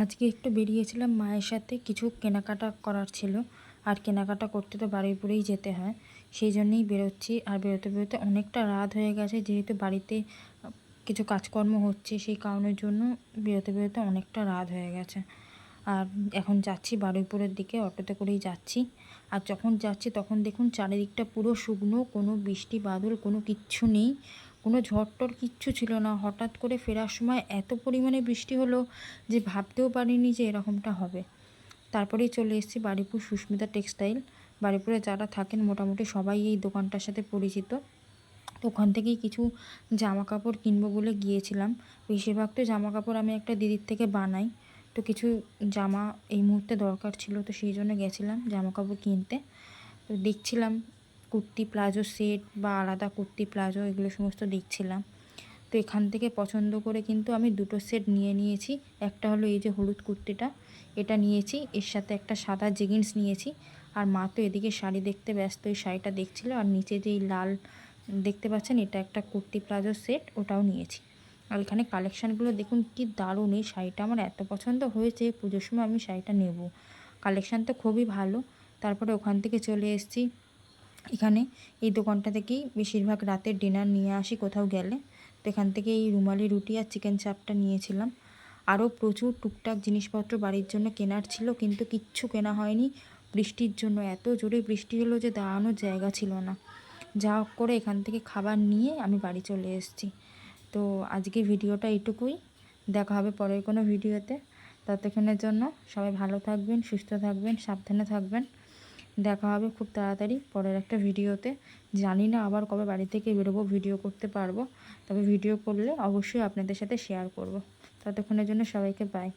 আজকে একটু বেরিয়েছিলাম মায়ের সাথে, কিছু কেনাকাটা করার ছিল। আর কেনাকাটা করতে তো বারুইপুরেই যেতে হয়, সেই জন্যেই বেরোচ্ছি। আর বেরোতে বেরোতে অনেকটা রাত হয়ে গেছে, যেহেতু বাড়িতে কিছু কাজকর্ম হচ্ছে, সেই কারণের জন্য বেরোতে বেরোতে অনেকটা রাত হয়ে গেছে। আর এখন যাচ্ছি বারুইপুরের দিকে, অটোতে করেই যাচ্ছি। আর যখন যাচ্ছি তখন দেখুন চারিদিকটা পুরো শুকনো, কোনো বৃষ্টি, বাদল, কোনো কিচ্ছু নেই। কোনো ঝড় টড় কিচ্ছু ছিল না। হঠাৎ করে ফেরার সময় এত পরিমাণে বৃষ্টি হলো যে ভাবতেও পারিনি যে এরকমটা হবে। তারপরেই চলে এসেছি বারিপুর সুস্মিতা টেক্সটাইল। বারিপুরে যারা থাকেন মোটামুটি সবাই এই দোকানটার সাথে পরিচিত। তো ওখান থেকেই কিছু জামা কাপড় কিনবো বলে গিয়েছিলাম। বেশিরভাগ তো জামা কাপড় আমি একটা দিদির থেকে বানাই। তো কিছু জামা এই মুহূর্তে দরকার ছিল, তো সেই জন্য গেছিলাম জামা কাপড় কিনতে। তো দেখছিলাম কুর্তি প্লাজো সেট বা আলাদা কুর্তি প্লাজো, এগুলো সমস্ত দেখছিলাম। তো এখান থেকে পছন্দ করে কিন্তু আমি দুটো সেট নিয়ে নিয়েছি। একটা হলো এই যে হলুদ কুর্তিটা, এটা নিয়েছি। এর সাথে একটা সাদা জিগিন্স নিয়েছি। আর মা তো এদিকে শাড়ি দেখতে ব্যস্ত, এই শাড়িটা দেখছিল। আর নিচে যেই লাল দেখতে পাচ্ছেন, এটা একটা কুর্তি প্লাজো সেট, ওটাও নিয়েছি। আর এখানে কালেকশানগুলো দেখুন কি দারুণ, এই শাড়িটা আমার এত পছন্দ হয়েছে, পুজোর সময় আমি শাড়িটা নেব। কালেকশান তো খুবই ভালো। তারপরে ওখান থেকে চলে এসেছি। এখানে এই দোকানটা থেকেই বেশিরভাগ রাতের ডিনার নিয়ে আসি, কোথাও গেলে। তো এখান থেকে এই রুমালি রুটি আর চিকেন চাপটা নিয়েছিলাম। আরও প্রচুর টুকটাক জিনিসপত্র বাড়ির জন্য কেনার ছিল, কিন্তু কিচ্ছু কেনা হয়নি। বৃষ্টির জন্য এত জোরে বৃষ্টি হলো যে দাঁড়ানোর জায়গা ছিল না। যা করে এখান থেকে খাবার নিয়ে আমি বাড়ি চলে এসেছি। তো আজকে ভিডিওটা এটুকুই দেখা হবে পরের কোনো ভিডিওতে। ততক্ষণের জন্য সবাই ভালো থাকবেন, সুস্থ থাকবেন, সাবধানে থাকবেন। দেখা হবে খুব তাড়াতাড়ি পরের একটা ভিডিওতে। জানি না আবার কবে বাড়ি থেকে বেরোবো, ভিডিও করতে পারব। তবে ভিডিও করলে অবশ্যই আপনাদের সাথে শেয়ার করব। ততক্ষণের জন্য সবাইকে বাই